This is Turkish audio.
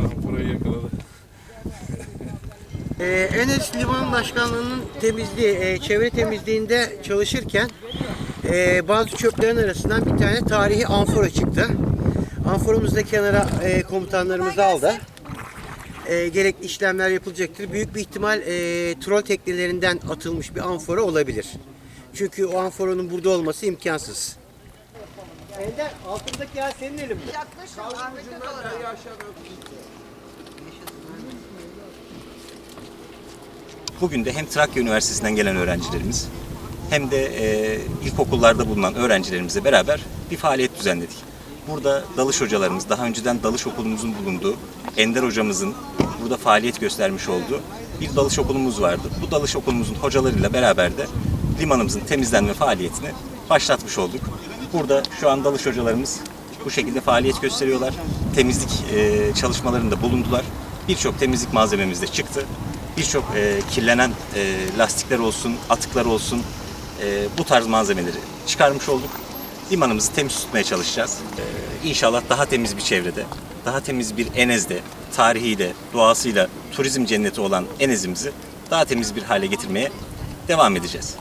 Aha parayı yakaladı. Ee, Enes Liman Başkanlığı'nın temizliği, e, çevre temizliğinde çalışırken e, bazı çöplerin arasından bir tane tarihi amfora çıktı. Amforumuzu da kenara e, komutanlarımız aldı. E, gerekli işlemler yapılacaktır. Büyük bir ihtimal e, troll teknelerinden atılmış bir amfora olabilir. Çünkü o amforonun burada olması imkansız. Ender altındaki yer senin elin mi? Yaklaşın Ahmet'e doğru. Bugün de hem Trakya Üniversitesi'nden gelen öğrencilerimiz hem de e, ilkokullarda bulunan öğrencilerimizle beraber bir faaliyet düzenledik. Burada dalış hocalarımız, daha önceden dalış okulumuzun bulunduğu, Ender hocamızın burada faaliyet göstermiş olduğu bir dalış okulumuz vardı. Bu dalış okulumuzun hocalarıyla beraber de limanımızın temizlenme faaliyetini başlatmış olduk. Burada şu an dalış hocalarımız bu şekilde faaliyet gösteriyorlar. Temizlik e, çalışmalarında bulundular. Birçok temizlik malzememiz de çıktı birçok e, kirlenen e, lastikler olsun, atıklar olsun e, bu tarz malzemeleri çıkarmış olduk. Limanımızı temiz tutmaya çalışacağız. E, inşallah daha temiz bir çevrede, daha temiz bir Enez'de, tarihiyle, doğasıyla turizm cenneti olan Enez'imizi daha temiz bir hale getirmeye devam edeceğiz.